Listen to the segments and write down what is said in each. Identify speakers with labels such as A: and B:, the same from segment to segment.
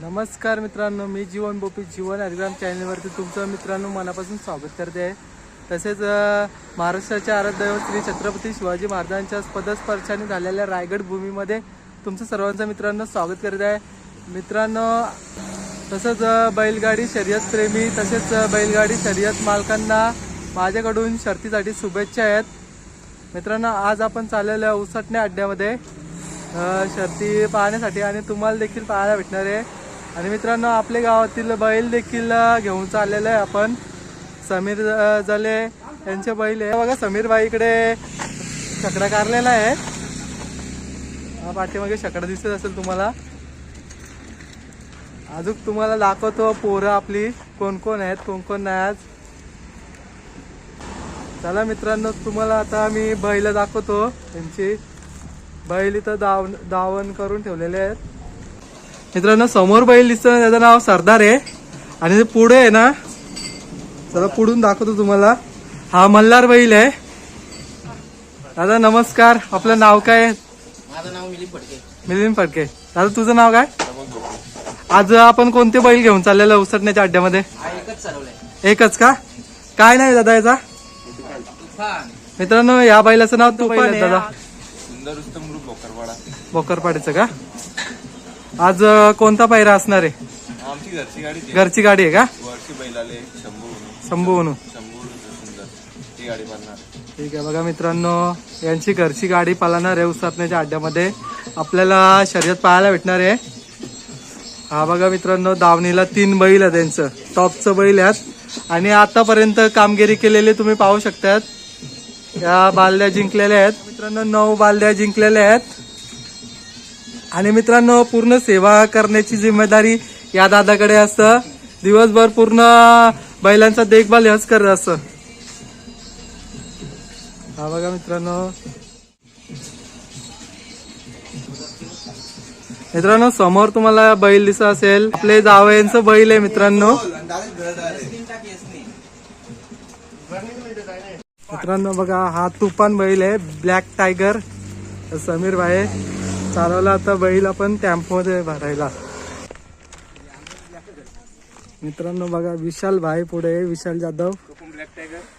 A: नमस्कार मित्रांनो मी जीवन बोपी जीवन हरिग्राम चॅनलवरती तुमचं मित्रांनो मनापासून स्वागत करते. आहे तसेच महाराष्ट्राच्या महाराष्ट्राचे श्री छत्रपती शिवाजी महाराजांच्या पदस्पर्शाने झालेल्या रायगड भूमीमध्ये तुमचं सर्वांचं मित्रांनो स्वागत करत आहे. मित्रांनो तसंच बैलगाडी शर्यत प्रेमी तसेच बैलगाडी शर्यत मालकांना माझ्याकडून शर्तीसाठी शुभेच्छा आहेत. मित्रांनो आज आपण चाललेल्या आहे उसटणे अड्ड्यामध्ये शर्ती पाहण्यासाठी आणि तुम्हाला देखील पाहायला भेटणार आहे. आणि मित्रांनो आपल्या गावातील बैल देखील घेऊन चाललेलं आहे आपण. समीर जले यांचे बैल आहे. बघा समीर बाईकडे इकडे शकडा कारलेला आहे. हा पाठीमागे शकडा दिसत असेल तुम्हाला. अजून तुम्हाला दाखवतो पोरं आपली. कोण कोण आहेत कोण कोण नाही आज. चला मित्रांनो तुम्हाला आता मी बैल दाखवतो त्यांची बैल इथं दाव दावण करून ठेवलेले आहेत. मित्रांनो समोर बैल दिसतं त्याचं नाव सरदार आहे. आणि ते पुढे आहे ना चला पुढून दाखवतो तुम्हाला. हा मल्हार बैल आहे. दादा नमस्कार. आपलं नाव काय? आहे?
B: माझं नाव मिलिंद फडके.
A: मिलिंद फडके. दादा तुझं नाव काय? आज आपण कोणते बैल घेऊन चाललेलं उसटण्याच्या अड्ड्यामध्ये?
B: हा एकच चालवलाय.
A: एकच का? काय नाही दादा याचा? मित्रांनो या बैलाचं नाव आहे दादा.
C: सुंदर उत्तम ग्रुप
A: बोकरपाडीचं का? आज कोणता पायरा असणार आहे?
C: आमची घरची गाडी ती.
A: घरची गाडी आहे का?
C: वरची बैलाले शंभू म्हणून.
A: शंभू म्हणून.
C: शंभू सुंदर ती गाडी बनणार
A: ठीक आहे बघा मित्रांनो यांची घरची गाडी पालणार आहे उसापण्याच्या अड्ड्यामध्ये आपल्याला शर्यत पाहायला भेटणार आहे. हा बघा मित्रांनो दावणीला तीन बैल आहे त्यांचं टॉपचं बैल आहेत. आणि आतापर्यंत कामगिरी केलेली तुम्ही पाहू शकतात. या बालद्या जिंकलेल्या आहेत. मित्रांनो नऊ बालद्या जिंकलेल्या आहेत. आणि मित्रांनो पूर्ण सेवा करण्याची जिम्मेदारी या दादाकडे असतं. दिवसभर पूर्ण बैलांचा देखभाल हेच करत असतं हा बघा मित्रांनो. मित्रांनो समोर तुम्हाला बैल दिसत असेल. आपले जावयांचं बैल आहे मित्रांनो. मित्रांनो बघा हा तुफान बैल आहे. Black tiger. समीर भाई. चालवला आता बैल आपण टॅम्पमध्ये भरायला. मित्रांनो बघा विशाल भाई पुढे विशाल जाधव.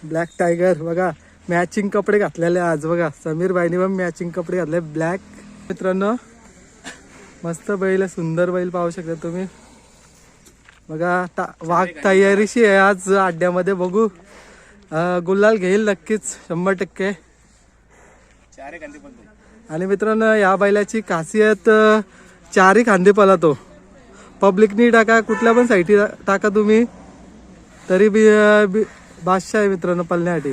A: ब्लॅक टायगर बघा मॅचिंग कपडे घातलेले आज बघा. समीर भाईने पण मॅचिंग कपडे घातले ब्लॅक मित्रांनो मस्त बैल आहे, सुंदर बैल पाहू शकता तुम्ही. बघा ता- वाघ तयारीशी आहे आज अड्ड्यामध्ये बघू. गुलाल घेईल नक्कीच शंभर टक्के. आणि मित्रांनो या बैलाची खासियत चारही खांदे पळतो. पब्लिकनी टाका कुठल्या पण साईटी टाका तुम्ही. तरी बी बी- बादशाह आहे मित्रांनो पळण्यासाठी.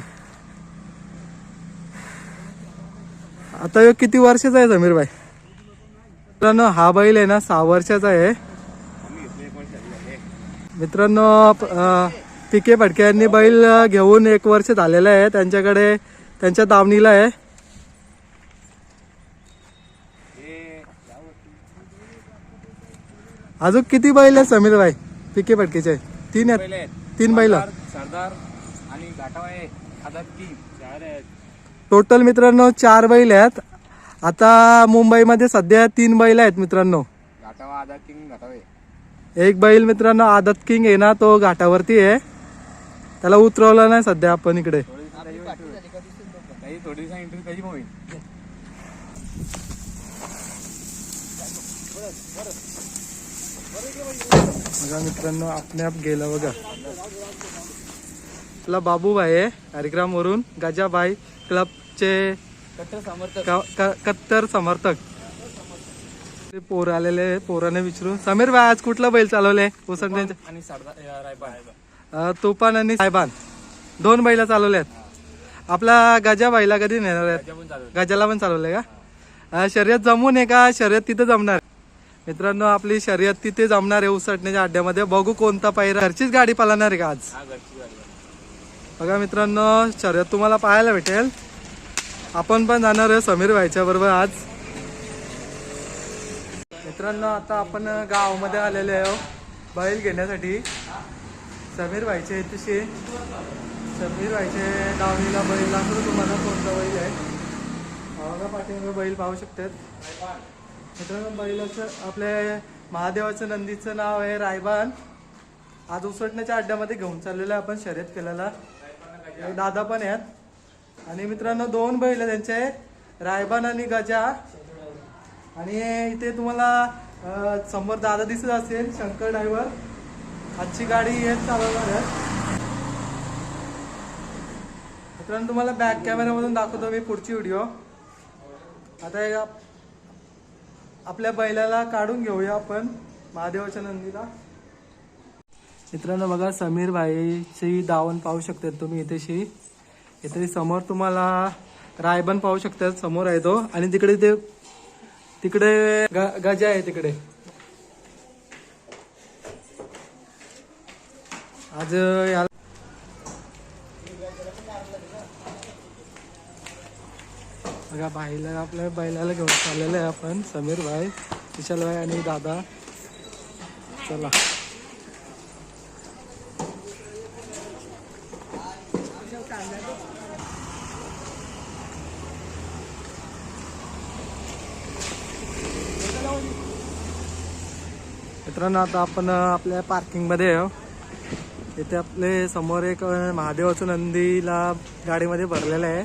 A: आता ह्यो किती वर्षाचा आहे समीर भाई? मित्रांनो हा बैल आहे ना सहा वर्षाचा आहे. मित्रांनो पिके फटक्यांनी यांनी बैल घेऊन एक वर्ष झालेलं आहे. त्यांच्याकडे त्यांच्या दावणीला आहे. अजून किती बैल आहेत समीर भाई? पिके फडकेचे तीन आहेत. तीन बैल.
B: सरदार आणि
A: टोटल मित्रांनो चार बैल आहेत. आता मुंबईमध्ये सध्या तीन बैल आहेत मित्रांनो. एक बैल मित्रांनो आदत किंग आहे ना तो घाटावरती आहे. त्याला उतरवलं नाही सध्या आपण इकडे.
B: थोडी
A: बघा मित्रांनो आपणे आप गेला बघा. आपला बाबूभाई आहे कार्यक्रम वरून गजाबाई क्लबचे
B: कट्टर समर्थक.
A: ते पोर आलेले पोराने विचारू समीर भाई आज कुठला बैल चालवले? उसंड्यांच्या तुफान आणि साहेबान दोन बैला चालवले आहेत. आपला गजा बाईला कधी नेणार आहेत? गजाला पण चालवलंय का? शर्यत जमून आहे का? शर्यत तिथे जमणार मित्रांनो आपली शर्यत तिथे जमणार आहे उसटण्याच्या अड्ड्यामध्ये. बघू कोणता पायरा. घरचीच गाडी पालणार आहे का आज?
B: हा.
A: बघा मित्रांनो शर्यत तुम्हाला पाहायला भेटेल. आपण पण जाणार आहे समीर भाईच्या बरोबर आज. मित्रांनो आता आपण गावामध्ये आलेले आहो बैल घेण्यासाठी. समीर भाईचे इथेशी. समीर भाईचे दावणीला बैल दाखवतो तुम्हाला कोणता बैल आहे? बघा पाठीमागे बैल पाहू शकतात. मित्रांनो बैलाचं आपले महादेवाचं नंदीचं नाव आहे रायबान. आज उसटण्याच्या अड्ड्यामध्ये घेऊन चाललेलं आहे आपण शर्यत केलेला दादा पण आहेत. आणि मित्रांनो दोन बैल त्यांचे. रायबान आणि गजा. आणि इथे तुम्हाला समोर दादा दिसत असेल शंकर ड्रायव्हर आजची गाडी हेच चालवणार आहे मित्रांनो तुम्हाला बॅक कॅमेरामधून दाखवतो मी पुढची व्हिडिओ आता हे आपल्या बैलाला काढून घेऊया आपण. महादेवाच्या नंदीला. मित्रांनो बघा समीर भाईची दावण पाहू शकतात तुम्ही इथेशी. इथे समोर तुम्हाला रायबन पाहू शकतात. समोर आहे तो. आणि तिकडे ते तिकडे ग- गजा आहे तिकडे. आज याला बघा बाईला आपल्या बैलाला घेऊन चाललेलं आहे आपण समीर भाई विशाल भाई आणि दादा. चला. मित्रांनो आता आपण आपल्या पार्किंगमध्ये हो. इथे आपले समोर एक महादेवाचं नंदीला गाडीमध्ये भरलेलं आहे.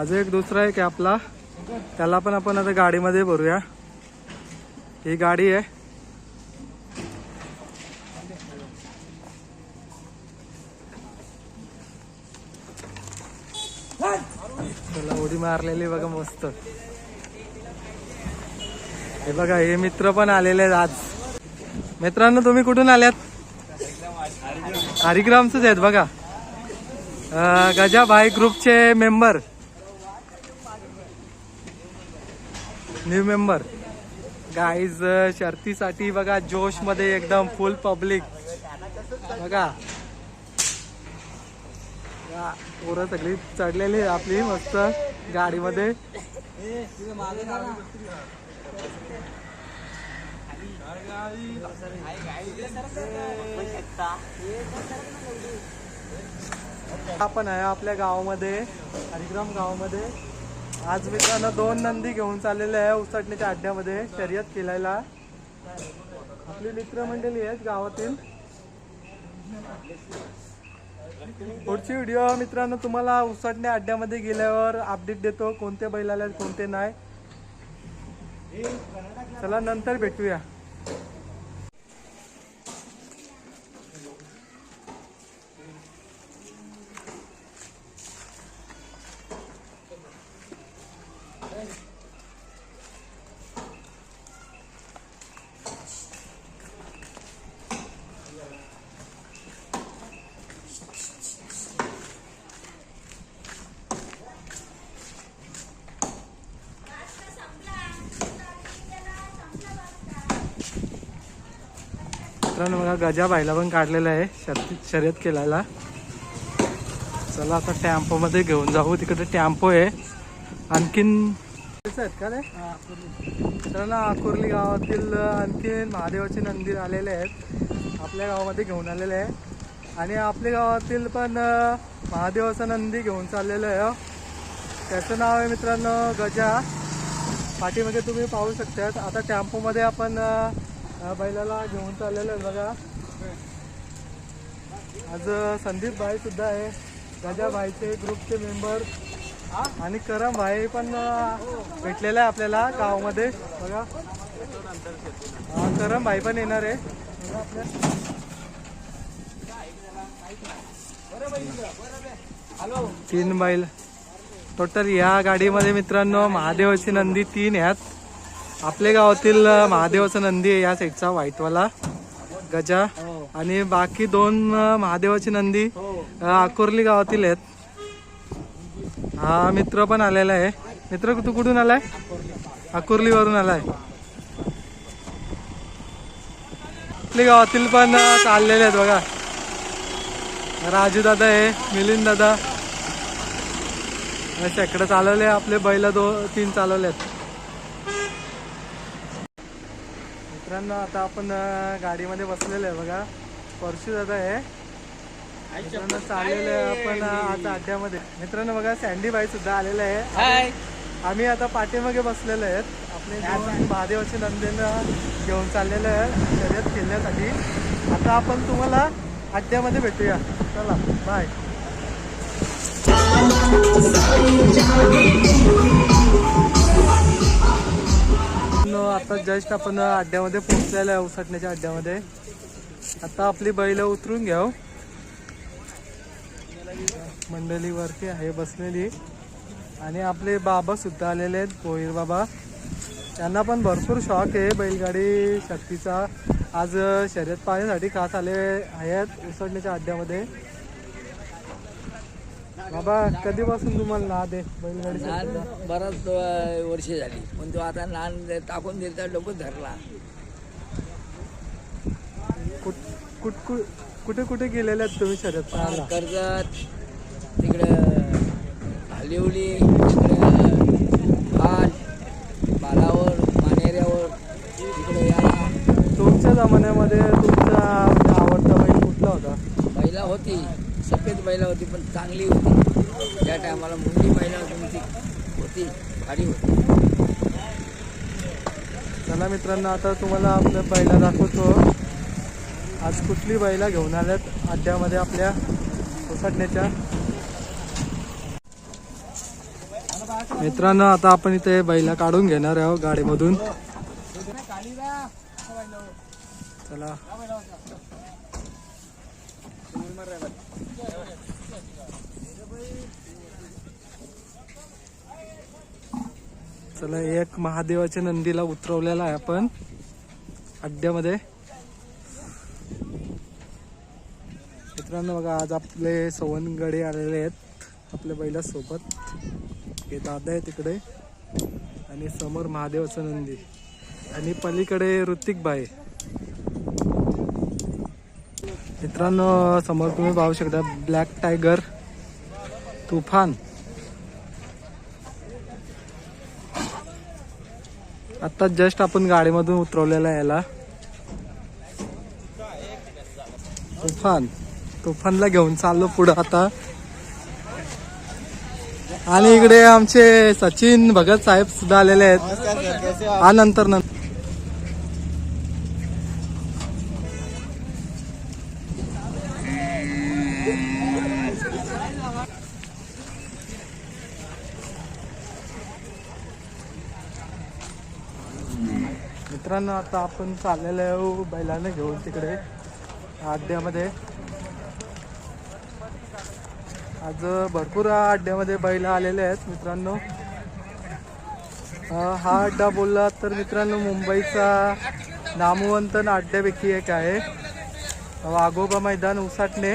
A: अजून एक दुसरा एक आहे आपला. त्याला पण आपण आता गाडीमध्ये भरूया. ही गाडी आहे. त्याला उडी मारलेली बघा मस्त. हे बघा हे मित्र पण आलेले आहेत आज. मित्रांनो तुम्ही कुठून आल्यात? हरिग्रामचेच आहेत बघा. गजा भाई ग्रुपचे मेंबर न्यू मेंबर गाईज शर्तीसाठी बघा जोशमध्ये एकदम फुल पब्लिक बघा. पोरं सगळी चढलेली आहे आपली मस्त. गाडीमध्ये. आपण आहे आपल्या गावामध्ये हरिग्राम गावामध्ये. आज मित्रांनो दोन नंदी घेऊन चाललेले आहे उसटण्याच्या अड्ड्यामध्ये शर्यत खेळायला. आपली मित्रमंडळी आहेत गावातील. पुढची व्हिडिओ मित्रांनो तुम्हाला उसटण्या अड्ड्यामध्ये गेल्यावर अपडेट देतो कोणते बैल आले कोणते नाही. चला नंतर भेटूया. मित्रांनो बघा गजा भाईला पण काढलेला आहे शर्यत शर्यत केलायला. चला आता टॅम्पो मध्ये घेऊन जाऊ. तिकडे टॅम्पो आहे. आणखीन आहेत का रे? मित्रांनो आकुर्ली गावातील आणखीन महादेवाचे मंदिर आलेले आहेत. आपल्या गावामध्ये घेऊन आलेले आहे. आणि आपल्या गावातील पण महादेवाचं नंदी घेऊन चाललेलं आहे हो. त्याचं नाव आहे मित्रांनो गजा. पाठीमध्ये तुम्ही पाहू शकतात. आता टॅम्पोमध्ये आपण या बैलाला घेऊन चाललेलं आहे बघा. आज संदीप भाई सुद्धा आहे. गजा भाईचे ग्रुपचे मेंबर. आणि करम भाई पण भेटलेला आहे आपल्याला गावामध्ये. बघा. करम भाई पण येणार आहे. तीन बैल. टोटल या गाडीमध्ये मित्रांनो महादेवाची नंदी तीन आहेत. आपल्या गावातील महादेवाचं नंदी आहे या साईडचा व्हाईटवाला गजा. आणि बाकी दोन महादेवाची नंदी अं, आकुर्ली गावातील आहेत. हा मित्र पण आलेला आहे. मित्र तू कुठून आलाय? आकुर्ली वरून आलाय. आपल्या गावातील पण चाललेले आहेत बघा. राजू दादा आहे मिलिंद दादा. शेकडं चालवले आपले बैल दो तीन चालवले आहेत. मित्रांनो आता आपण गाडीमध्ये बसलेलो आहे बघा. परशू दादा आहे. मित्रांनो चाललेलं आहे आपण आता अड्ड्यामध्ये मित्रांनो बघा सँडी बाई सुद्धा आलेले आहे. आम्ही आता पाठीमागे बसलेले आहेत. आपले महादेवाचे नंदन घेऊन चाललेलं आहे शर्यत खेळण्यासाठी. आता आपण तुम्हाला अड्ड्यामध्ये भेटूया. चला बाय आता जस्ट आपण अड्ड्यामध्ये पोहोचलेलो आहे उसटण्याच्या अड्ड्यामध्ये. आता आपली बैल उतरून घ्याव मंडळी वरती आहे बसलेली. आणि आपले बाबा सुद्धा आलेले आहेत भोईर बाबा. त्यांना पण भरपूर शॉक आहे बैलगाडी शक्तीचा. आज शर्यत पाहण्यासाठी खास आले आहेत उसडण्याच्या अड्ड्यामध्ये. बाबा कधीपासून तुम्हाला नाद आहे बैलगाडी शर्यतीचा?
D: बराच वर्षे झाली. पण तो आता नान टाकून दिलता डोकं धरला.
A: कुठ कुठ कुठ- कुठे कुठे गेलेले आहेत तुम्ही शर्यत पाहायला
D: कर्जत तिकडं हलिवली तिकडं बालावर मानेऱ्यावर तिकडे या.
A: तुमच्या जमान्यामध्ये तुमचा आवडता बैल कुठला होता?
D: बैला होती. सफेद बैला होती पण चांगली होती. त्या टायमाला मुंडी बैला तुमची होती गाडी होती.
A: चला मित्रांनो आता तुम्हाला आपल्या बैला दाखवतो. आज कुठली बैला घेऊन आल्यात? अड्ड्यामध्ये आपल्या ओसाडण्याच्या मित्रांनो आता आपण इथे बैला काढून घेणार आहोत गाडीमधून. चला. चला एक महादेवाच्या नंदीला उतरवलेला आहे आपण. अड्ड्यामध्ये. मित्रांनो बघा आज आपले सवनगडे आलेले आहेत. आपल्या बैलासोबत. हे दादा आहे तिकडे. आणि समोर महादेवाचं नंदी. आणि पलीकडे ऋतिक बाई. मित्रांनो समोर तुम्ही पाहू शकता ब्लॅक टायगर तुफान. आता जस्ट आपण गाडीमधून उतरवलेला आहे याला. तुफान. तुफानला घेऊन चाललो पुढं आता. आणि इकडे आमचे सचिन भगत साहेब सुद्धा आलेले आहेत. हा नंतर नंतर. मित्रांनो आता आपण चाललेलो आहे हो, बैलांना घेऊन तिकडे अड्ड्यामध्ये. आज भरपूर अड्ड्यामध्ये बैल आलेले आहेत मित्रांनो. हा अड्डा बोलला तर मित्रांनो मुंबईचा नामवंत अड्ड्यापैकी एक आहे. वाघोबा मैदान उसाटणे.